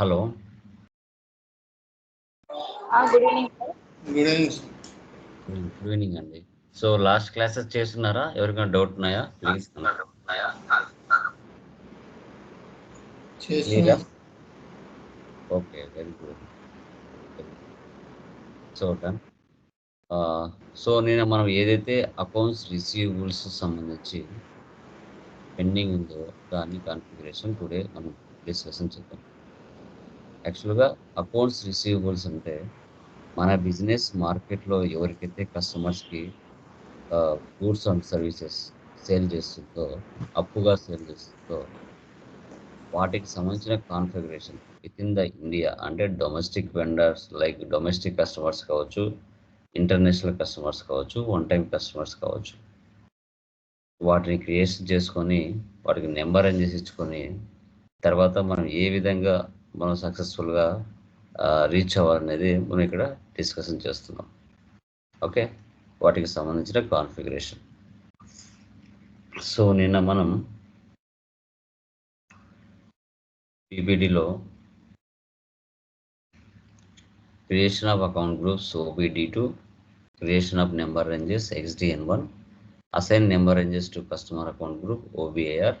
Hello. Good evening good అండి. So last classes చేస్తున్నారా? ఎవరికైనా డౌట్ ఉన్నాయా? Please okay very good. So done. So నేను మనం ఏదైతే అకౌంట్స్ రిసీవబుల్స్ సంబంధించి పెండింగ్ ఉందో దాని కాన్ఫిగరేషన్ టుడే మనం డిస్కషన్ చేద్దాం. యాక్చువల్గా అకౌంట్స్ రిసీవబుల్స్ అంటే మన బిజినెస్ మార్కెట్లో ఎవరికైతే కస్టమర్స్కి గూడ్స్ అండ్ సర్వీసెస్ సేల్ చేస్తుందో అప్పుగా సేల్ చేస్తుందో వాటికి సంబంధించిన configuration with in the India అంటే domestic vendors like domestic customers కావచ్చు ఇంటర్నేషనల్ కస్టమర్స్ కావచ్చు వన్ టైం కస్టమర్స్ కావచ్చు. వాటిని క్రియేషన్ చేసుకొని వాటికి నెంబర్ అని చేసి ఇచ్చుకొని తర్వాత మనం ఏ విధంగా మనం సక్సెస్ఫుల్గా రీచ్ అవ్వాలనేది మనం ఇక్కడ డిస్కషన్ చేస్తున్నాం. ఓకే వాటికి సంబంధించిన కాన్ఫిగరేషన్ సో నిన్న మనం పీపీటీలో creation of account groups OBD two creation of number ranges XDN one assign number ranges to customer account group OBIR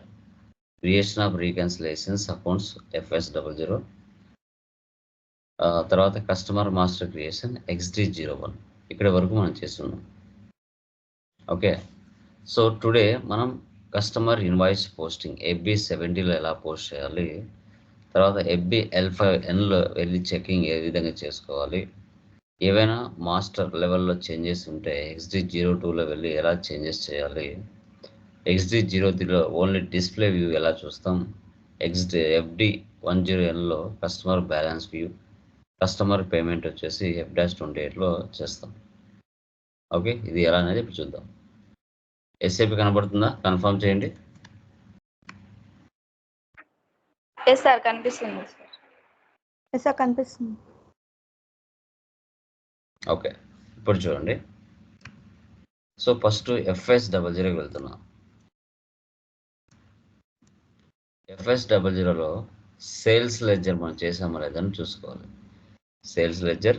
creation of reconciliations accounts FS double zero తర్వాత customer master creation XD zero one ఇక్కడ వరకు మనం చేస్తున్నాం. Okay. So today మనం customer invoice posting FB సెవెంటీలో ఎలా post చేయాలి? తర్వాత ఎఫ్బి ఎల్ ఫైవ్ ఎన్లో వెళ్ళి చెకింగ్ ఏ విధంగా చేసుకోవాలి? ఏవైనా మాస్టర్ లెవెల్లో చేంజెస్ ఉంటే ఎక్స్డి జీరో టూలో వెళ్ళి ఎలా చేంజెస్ చేయాలి? ఎక్స్డి జీరో త్రీలో ఓన్లీ డిస్ప్లే వ్యూ ఎలా చూస్తాం? XD FD one zero ఎన్లో customer balance view customer payment వచ్చేసి ఎఫ్ డాష్ ట్వంటీ ఎయిట్లో చేస్తాం. ఓకే ఇది ఎలా అనేది ఇప్పుడు చూద్దాం. ఎస్ఏపి కనబడుతుందా? కన్ఫర్మ్ చేయండి. ఎస్ సార్ కనిపిస్తుంది. సార్ ఎస్ సార్ కనిపిస్తుంది. ఓకే ఇప్పుడు చూడండి. సో ఫస్ట్ ఎఫ్ఎస్ డబల్ జీరోకి వెళ్తున్నా. ఎఫ్ఎస్ డబల్ జీరోలో సేల్స్ లెడ్జర్ మనం చేసామా లేదని చూసుకోవాలి. సేల్స్ లెడ్జర్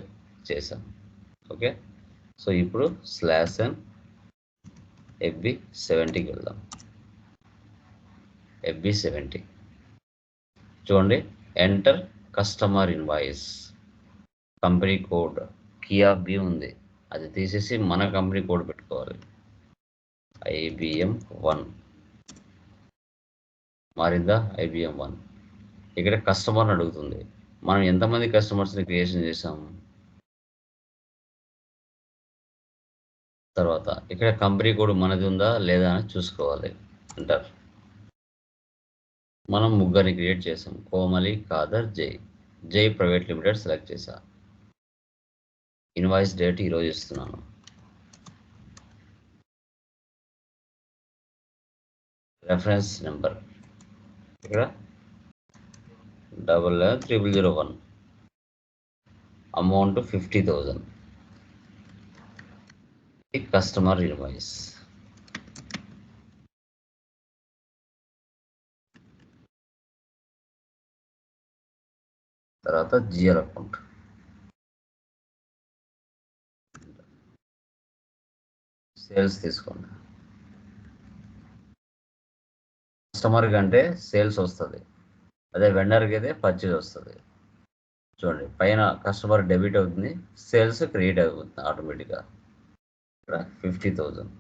చేశాం. ఓకే సో ఇప్పుడు స్లాష్ అండ్ ఎఫ్బి సెవెంటీకి వెళ్దాం. ఎఫ్బి సెవెంటీ చూడండి enter customer invoice company code Kia B ఉంది. అది తీసేసి మన కంపెనీ కోడ్ పెట్టుకోవాలి. ఐబిఎం వన్ మారిందా? ఐబిఎం వన్ ఇక్కడ కస్టమర్ని అడుగుతుంది. మనం ఎంతమంది కస్టమర్స్ని క్రియేషన్ చేసాము తర్వాత ఇక్కడ కంపెనీ కోడ్ మనది ఉందా లేదా అని చూసుకోవాలి అంటారు. మనం ముగ్గురిని క్రియేట్ చేసాం Komali Kadar Jai. Jai private limited select చేశా. ఇన్వాయిస్ డేట్ ఈరోజు ఇస్తున్నాను. రెఫరెన్స్ నెంబర్ ఇక్కడ double triple zero one. Amount fifty thousand. Customer invoice. తర్వాత జియర్ అకౌంట్. సేల్స్ తీసుకోండి. కస్టమర్ కంటే సేల్స్ వస్తుంది. అదే వెండర్కి అయితే పర్చేజ్ వస్తుంది. చూడండి పైన కస్టమర్ డెబిట్ అవుతుంది సేల్స్ క్రియేట్ అవుతుంది ఆటోమేటిక్గా. ఇక్కడ fifty thousand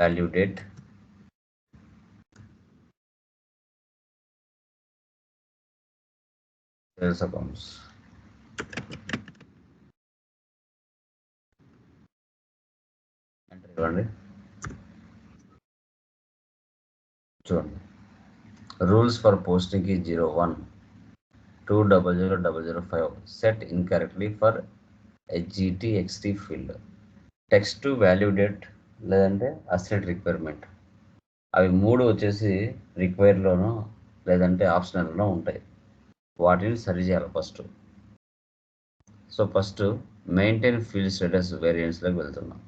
value date. Sales accounts. Enter ఇవ్వండి. చూడండి. రూల్స్ ఫర్ పోస్టింగ్ ఈ zero one two double zero double zero five set incorrectly for HGT XT field text value date లేదంటే asset requirement అవి మూడు వచ్చేసి రిక్వైర్లోనూ లేదంటే ఆప్షనల్లో ఉంటాయి. వాటిని సరిచేయాలి first so first maintain field status వేరియంట్స్లోకి వెళ్తున్నాం.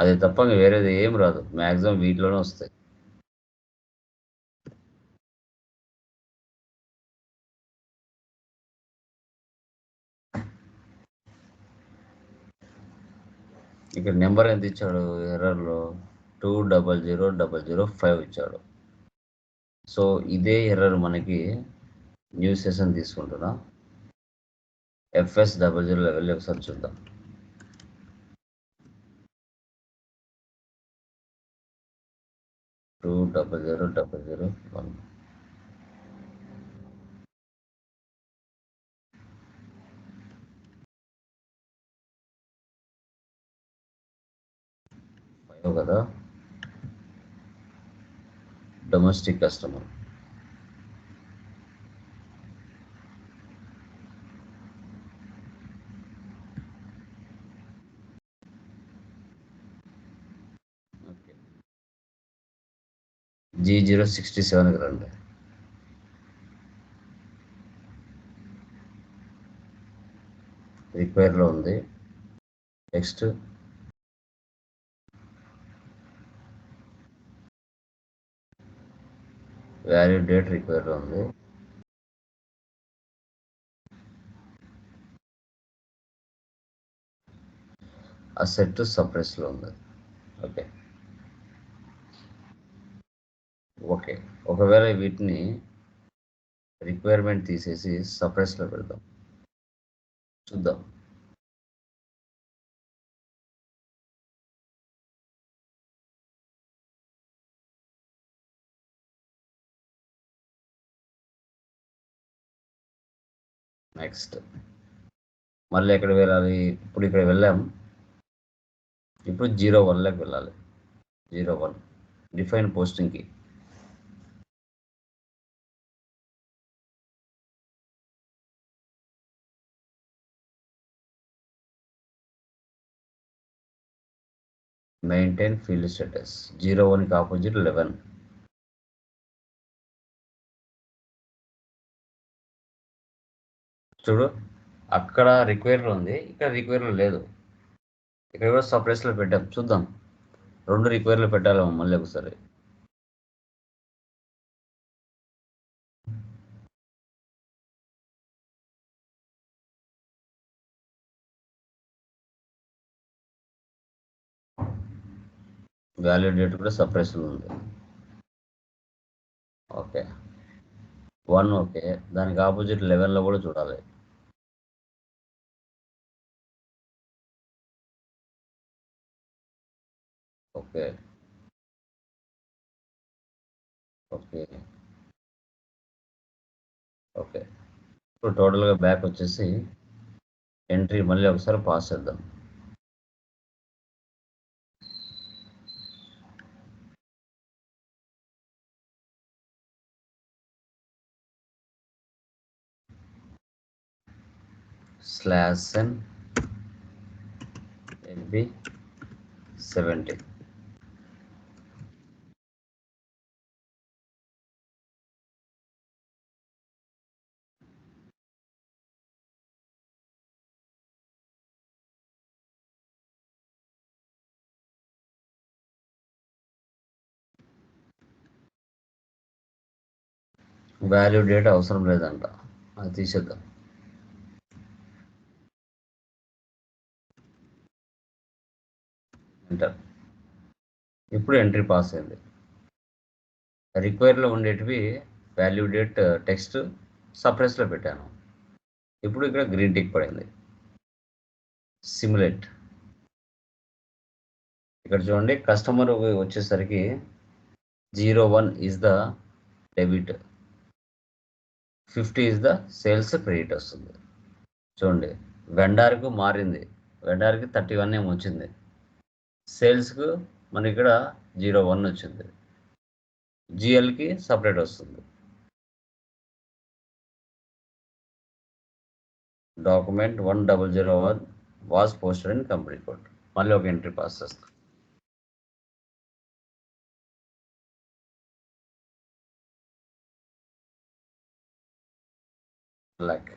అది తప్ప వేరేది ఏం రాదు. మ్యాక్సిమం వీటిలోనే వస్తాయి. ఇక్కడ నెంబర్ ఎంత ఇచ్చాడు ఎర్రర్లో? Two double zero double zero five ఇచ్చాడు. సో ఇదే ఎర్రర్ మనకి న్యూ సెషన్ తీసుకుంటున్నా. ఎఫ్ఎస్ డబల్ జీరో లెవెల్ ఒకసారి చూద్దాం. Two double zero double zero one కదా? Domestic customer okay G zero sixty సెవెన్కి రండి రిపేర్లో ఉంది నెక్స్ట్ వ్యాల్యూ డేట్ రిక్వైర్లో ఉంది అసెట్ సప్రెస్లో ఉంది ఓకే ఓకే. ఒకవేళ వీటిని రిక్వైర్మెంట్ తీసేసి సప్రెస్లో పెడదాం. చూద్దాం. నెక్స్ట్ మళ్ళీ ఎక్కడ వెళ్ళాలి? ఇప్పుడు ఇక్కడ వెళ్ళాం. ఇప్పుడు జీరో వన్లోకి వెళ్ళాలి. జీరో వన్ డిఫైన్ పోస్టింగ్కి మెయింటైన్ ఫీల్డ్ స్టేటస్. జీరో వన్కి ఆపోజిట్ లెవెన్. చూడు అక్కడ రిక్వైర్లో ఉంది ఇక్కడ రిక్వైర్లో లేదు. ఇక్కడ కూడా సప్రెస్లో పెట్టాం చూద్దాం. రెండు రిక్వైర్లు పెట్టాలి మళ్ళీ ఒకసారి. వాల్యూ డేట్ కూడా సప్రెస్లో ఉంది. ఓకే వన్ ఓకే దానికి ఆపోజిట్ లెవెల్లో కూడా చూడాలి. ఓకే ఓకే ఓకే ఇప్పుడు టోటల్గా బ్యాక్ వచ్చేసి ఎంట్రీ మళ్ళీ ఒకసారి పాస్ చేద్దాం. Slash N LB seventy value date అవసరం లేదంట. అది తీసేద్దాం. ఎంటర్ ఇప్పుడు ఎంట్రీ పాస్ అయింది? రిక్వైర్లో ఉండేటివి వాల్యూ డేట్ టెక్స్ట్ సప్రెస్లో పెట్టాను. ఇప్పుడు ఇక్కడ గ్రీన్ టిక్ పడింది? సిమ్యులేట్ ఇక్కడ చూడండి కస్టమర్ వచ్చేసరికి zero one is the debit fifty is the sales credit వస్తుంది. చూడండి వెండార్కు మారింది. వెండార్కి థర్టీ వన్ ఏమి వచ్చింది సేల్స్కు మనకి ఇక్కడ జీరో వన్ వచ్చింది. జిఎల్కి సపరేట్ వస్తుంది. Document one double zero one was poster in company code. మళ్ళీ ఒక ఎంట్రీ పాస్ చేస్తాం. లైక్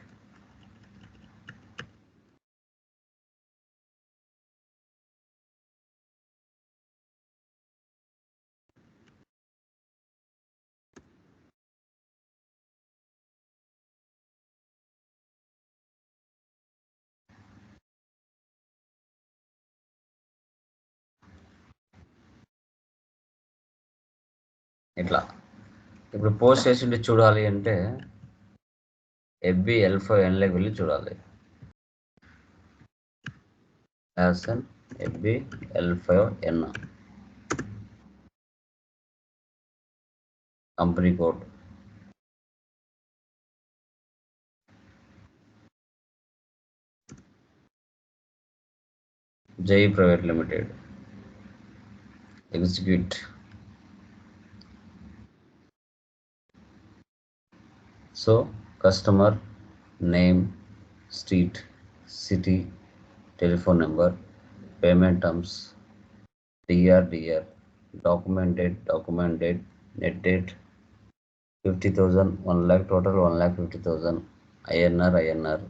ఇట్లా. ఇప్పుడు పోస్ట్ చేసింది చూడాలి అంటే ఎఫ్బి ఎల్ ఫైవ్ ఎన్లోకి వెళ్ళి చూడాలి. యాసన్ FB L five N company code Jai private limited execute so customer name street city telephone number payment terms DR DR document date document date net date fifty thousand one lakh total one lakh fifty thousand INR INR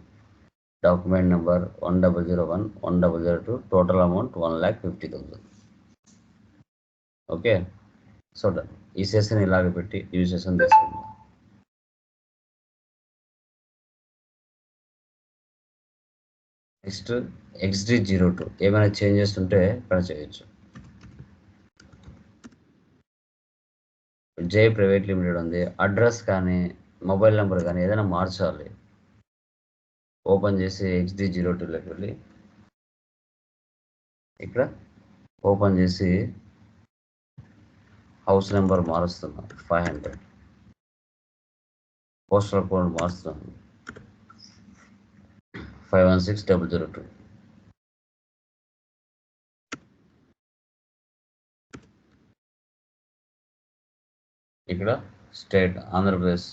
document number one double zero one one double zero two total amount one lakh fifty thousand okay so done ఈ session ఇలాగ పెట్టి ఈ session తీసుకుందాం next XD zero two ఏమైనా changes ఉంటే పని చేయొచ్చు. Jai private limited ఉంది. అడ్రస్ కానీ మొబైల్ నెంబర్ కానీ ఏదైనా మార్చాలి. ఓపెన్ చేసి ఎక్స్డి జీరో టూలోకి వెళ్ళి ఇక్కడ ఓపెన్ చేసి హౌస్ నెంబర్ మారుస్తున్నాం five hundred postal code మారుస్తున్నాం. Five one six double zero two. ఇక్కడ స్టేట్ ఆంధ్రప్రదేశ్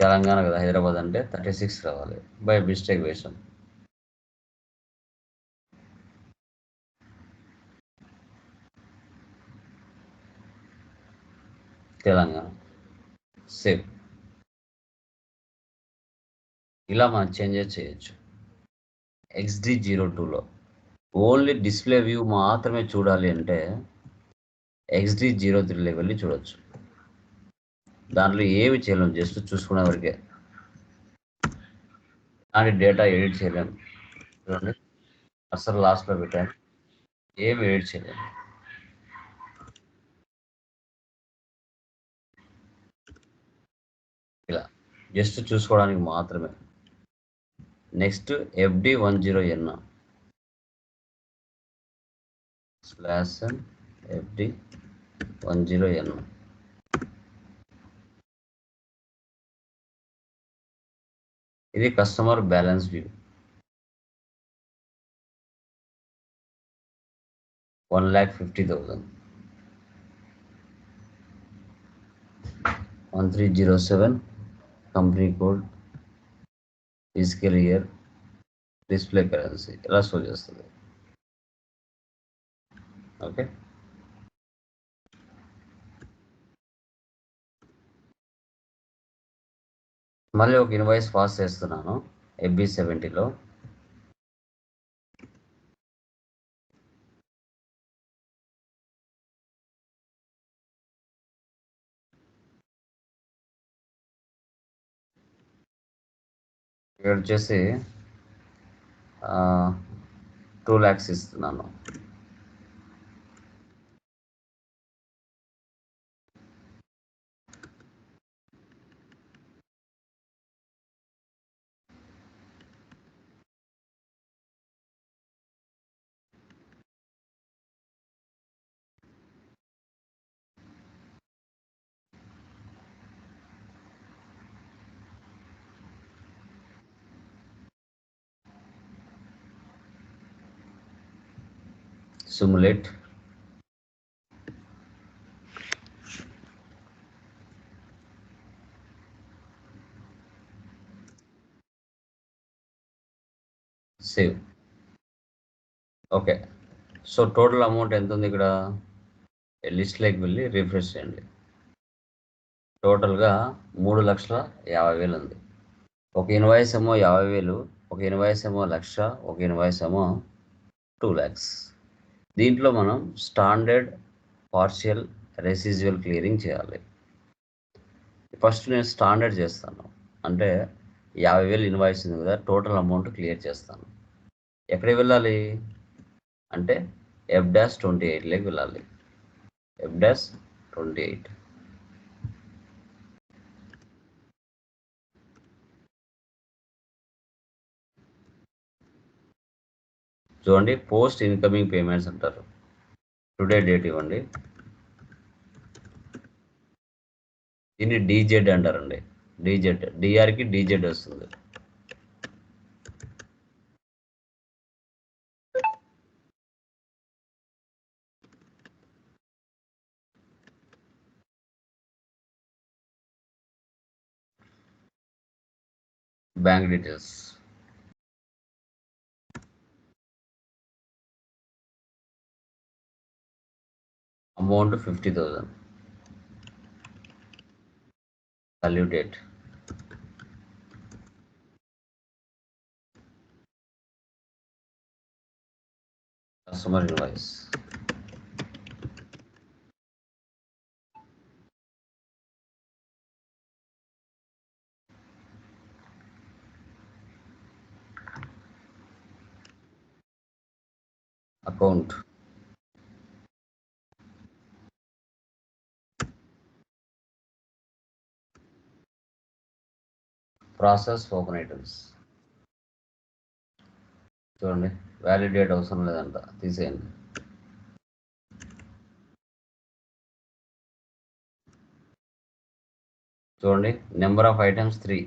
తెలంగాణ కదా హైదరాబాద్ అంటే థర్టీ సిక్స్ రావాలి. బై మిస్టేక్ వేసాం. తెలంగాణ. సేవ్ ఇలా మనం చేంజెస్ చేయొచ్చు. ఎక్స్డి జీరో టూలో ఓన్లీ డిస్ప్లే వ్యూ మాత్రమే చూడాలి అంటే ఎక్స్డి జీరో త్రీలోకి వెళ్ళి చూడొచ్చు. దాంట్లో ఏమి చేయలేం జస్ట్ చూసుకునే వరకే. కానీ డేటా ఎడిట్ చేయలేము చూడండి. అసలు లాస్ట్లో పెట్టాను ఏమి ఎడిట్ చేయలేము ఇలా. జస్ట్ చూసుకోవడానికి మాత్రమే. Next FD one zero N. Slash FD one zero N. ఇది customer balance view. One lakh fifty thousand one three zero seven company code physical year display currency ఇలా షో చేస్తుంది. ఓకే మళ్ళీ ఒక invoice pass చేస్తున్నాను. FB సెవెంటీలో వచ్చేసి two lakhs ఇస్తున్నాను. Simulate. Save okay so total amount ఎంత ఉంది ఇక్కడ లిస్ట్లోకి వెళ్ళి రిఫ్రెష్ చేయండి. టోటల్గా మూడు లక్షల యాభై వేలు ఉంది. ఒక ఇన్వాయిస్ ఏమో యాభై వేలు ఒక ఇన్వాయిస్ ఏమో లక్ష ఒక ఇన్వాయిస్ ఏమో టూ ల్యాక్స్ దీంట్లో మనం స్టాండర్డ్ పార్షియల్ రెసిజువల్ క్లియరింగ్ చేయాలి. ఫస్ట్ నేను స్టాండర్డ్ చేస్తాను. అంటే యాభై వేలు ఇన్వాయిస్ ఉంది కదా టోటల్ అమౌంట్ క్లియర్ చేస్తాను. ఎక్కడికి వెళ్ళాలి? అంటే ఎఫ్ డాష్ ట్వంటీ ఎయిట్లోకి వెళ్ళాలి. F dash twenty eight. చూడండి పోస్ట్ ఇన్కమింగ్ పేమెంట్స్ అంటారు. టుడే డేట్ ఇవ్వండి. దీన్ని డీజెడ్ అంటారండి. డీజెడ్ డిఆర్కి డీజెడ్ వస్తుంది. Bank details. amount of 50000 value date customer invoice. Account. Process open items. చూడండి వ్యాలిడేట్ అవసరం లేదంట తీసేయండి. చూడండి number of items three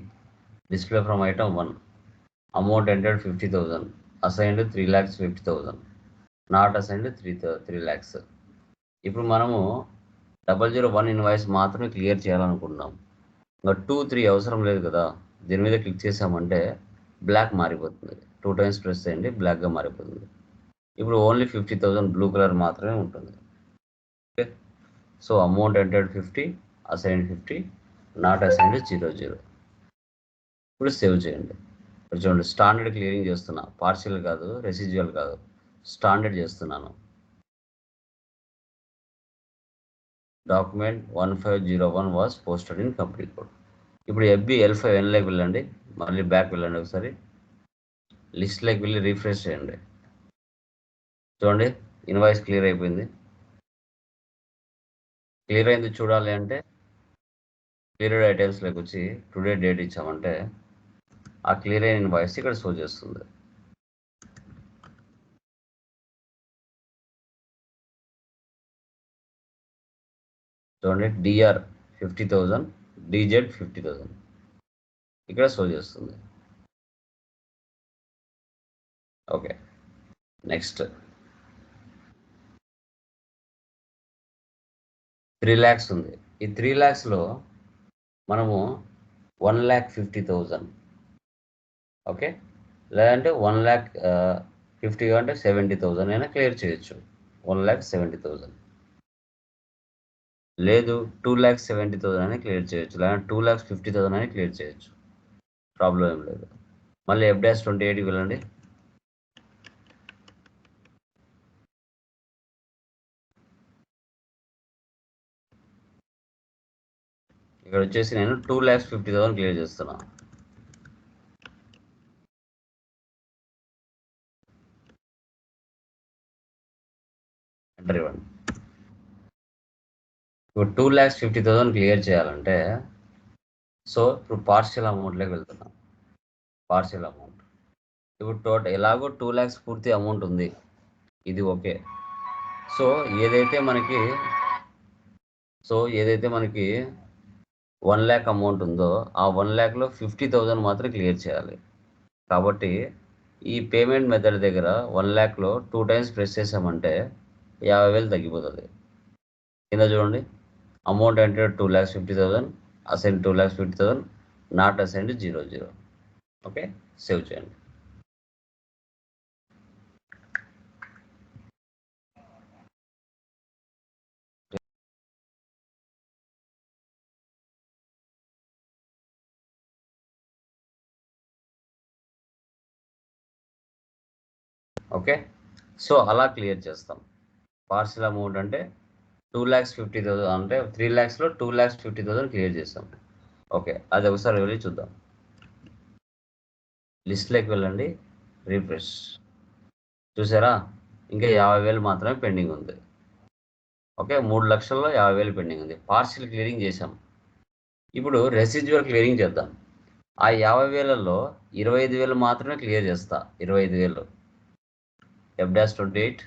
display from item one amount entered fifty thousand assigned three lakhs fifty thousand not assigned three three lakhs ఇప్పుడు మనము double zero one invoice మాత్రమే clear చేయాలనుకుంటున్నాం. ఇంకా టూ త్రీ అవసరం లేదు కదా. దీని మీద క్లిక్ చేసామంటే బ్లాక్ మారిపోతుంది. టూ టైమ్స్ ప్రెస్ చేయండి బ్లాక్గా మారిపోతుంది. ఇప్పుడు only fifty thousand blue colour మాత్రమే ఉంటుంది. Okay so amount entered fifty assign fifty not assigned zero zero ఇప్పుడు సేవ్ చేయండి. ఇప్పుడు చూడండి స్టాండర్డ్ క్లియరింగ్ చేస్తున్నా. పార్షియల్ కాదు రెసిజువల్ కాదు. స్టాండర్డ్ చేస్తున్నాను. Document one five zero one was posted in company code ఇప్పుడు ఎఫ్బి ఎల్ ఫైవ్ ఎన్లోకి వెళ్ళండి. మళ్ళీ బ్యాక్ వెళ్ళండి ఒకసారి. లిస్ట్లోకి వెళ్ళి రీఫ్రెష్ చేయండి. చూడండి ఇన్వాయిస్ క్లియర్ అయిపోయింది. క్లియర్ అయింది చూడాలి అంటే క్లియర్డ్ ఐటమ్స్లోకి వచ్చి టుడే డేట్ ఇచ్చామంటే ఆ క్లియర్ అయిన ఇన్వాయిస్ ఇక్కడ షో చేస్తుంది. చూడండి DR fifty thousand. DZ fifty thousand. ఇక్కడ షో చేస్తుంది. ఓకే. నెక్స్ట్. త్రీ ల్యాక్స్ ఉంది. ఈ త్రీ ల్యాక్స్లో మనము one lakh fifty thousand okay? లేదంటే వన్ ల్యాక్ ఫిఫ్టీ అంటే సెవెంటీ థౌజండ్ అయినా క్లియర్ చేయొచ్చు. వన్ ల్యాక్ సెవెంటీ థౌజండ్ లేదు టూ ల్యాక్స్ సెవెంటీ థౌసండ్ అని క్లియర్ చేయొచ్చు. లేదా టూ ల్యాక్స్ ఫిఫ్టీ థౌసండ్ అని క్లియర్ చేయొచ్చు. ప్రాబ్లం ఏం లేదు. మళ్ళీ ఎఫ్ డాష్ ట్వంటీ ఎయిట్కి వెళ్ళండి. ఇక్కడ వచ్చేసి నేను two lakhs fifty thousand clear చేస్తున్నా. ఎంటర్ ఇవ్వండి. ఇప్పుడు two lakhs fifty thousand clear చేయాలంటే సో ఇప్పుడు పార్షియల్ అమౌంట్లోకి వెళ్తున్నాం. Partial amount. ఇప్పుడు టోటల్ ఎలాగో టూ ల్యాక్స్ పూర్తి అమౌంట్ ఉంది. ఇది ఓకే. సో ఏదైతే మనకి సో ఏదైతే మనకి వన్ ల్యాక్ అమౌంట్ ఉందో ఆ వన్ ల్యాక్లో ఫిఫ్టీ థౌజండ్ మాత్రం క్లియర్ చేయాలి. కాబట్టి ఈ పేమెంట్ మెథడ్ దగ్గర వన్ ల్యాక్లో టూ టైమ్స్ ప్రెస్ చేసామంటే యాభై వేలు తగ్గిపోతుంది. కింద చూడండి. అమౌంట్ అంటే two lakhs fifty thousand assigned two lakhs fifty thousand not assigned zero zero okay save చేయండి. ఓకే సో అలా క్లియర్ చేస్తాం. పార్సిల్ అమౌంట్ అంటే టూ ల్యాక్స్ ఫిఫ్టీ థౌసండ్ అంటే three ల్యాక్స్లో two lakhs fifty thousand clear చేస్తాం. ఓకే అది ఒకసారి వెళ్ళి చూద్దాం. లిస్ట్లోకి వెళ్ళండి. రీఫ్రెష్. చూసారా? ఇంకా యాభై వేలు మాత్రమే పెండింగ్ ఉంది. ఓకే మూడు లక్షల్లో యాభై వేలు పెండింగ్ ఉంది. పార్షియల్ క్లియరింగ్ చేశాం. ఇప్పుడు రెసిడ్యువల్ క్లియరింగ్ చేద్దాం. ఆ యాభై వేలలో ఇరవై ఐదు వేలు మాత్రమే క్లియర్ చేస్తా. ఇరవై ఐదు వేలు. F dash twenty eight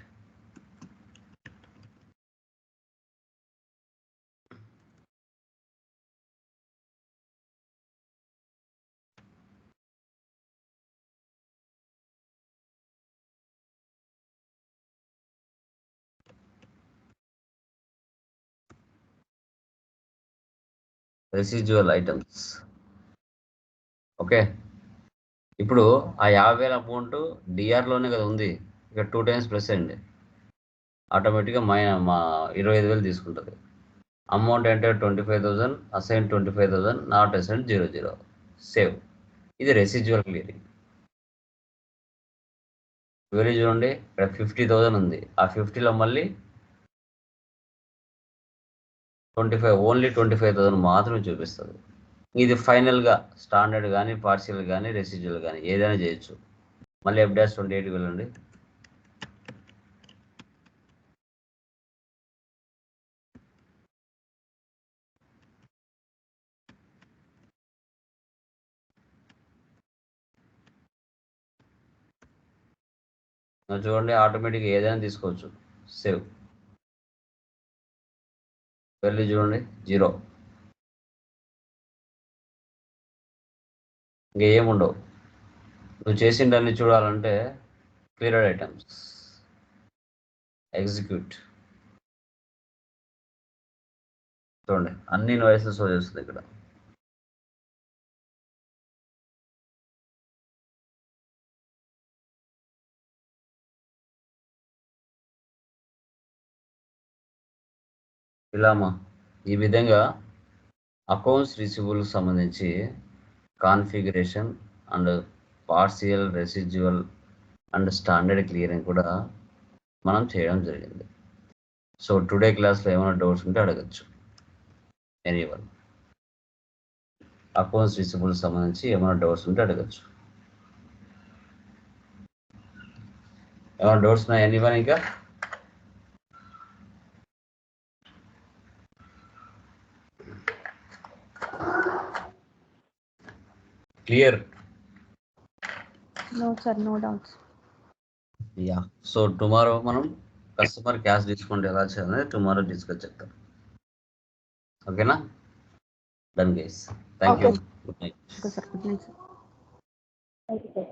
residual items okay ఇప్పుడు ఆ యాభై వేల అమౌంట్ డిఆర్లోనే కదా ఉంది. ఇక టూ టైమ్స్ ప్లస్ అయ్యండి ఆటోమేటిక్గా మై మా ఇరవై ఐదు వేలు తీసుకుంటుంది. అమౌంట్ అంటే twenty five thousand assign twenty five thousand not assign zero zero save ఇది రెసిడ్యువల్ క్లియరింగ్ వెరీ చూడండి. ఇక్కడ ఫిఫ్టీ థౌసండ్ ఉంది. ఆ ఫిఫ్టీలో మళ్ళీ twenty five only twenty five thousand మాత్రమే చూపిస్తుంది. ఇది ఫైనల్గా స్టాండర్డ్ కానీ పార్షియల్ కానీ రెసిడ్యువల్ కానీ ఏదైనా చేయొచ్చు. మళ్ళీ ఎఫ్ డాష్ ట్వంటీ ఎయిట్కి వెళ్ళండి. చూడండి ఆటోమేటిక్గా ఏదైనా తీసుకోవచ్చు. సేవ్. వెళ్ళి చూడండి. జీరో. ఇంకా ఏముండవు. నువ్వు చేసిండన్ని చూడాలంటే క్లియర్డ్ ఐటమ్స్. ఎగ్జిక్యూట్. చూడండి. అన్ని ఇన్వాయిసెస్ షో ఇక్కడ. ఇలామా ఈ విధంగా అకౌంట్స్ రిసీవబుల్ సంబంధించి configuration and partial residual and standard clearing కూడా మనం చేయడం జరిగింది. సో టుడే క్లాస్లో ఏమైనా డౌట్స్ ఉంటే అడగచ్చు. ఎనీ వన్ అకౌంట్స్ రిసీవబుల్ సంబంధించి ఏమైనా డౌట్స్ ఉంటే అడగచ్చు. ఏమైనా డౌట్స్ ఉన్నాయి? ఎనీ వన్ ఇంకా? Clear no sir no doubts ya so tomorrow మనం కస్టమర్ క్యాష్ డిస్కౌంట్ ఎలా చేయాలని టుమారో డిస్కస్ చేద్దాం. ఓకేనా done guys thank you Okay. Good night okay sir good night sir thank you sir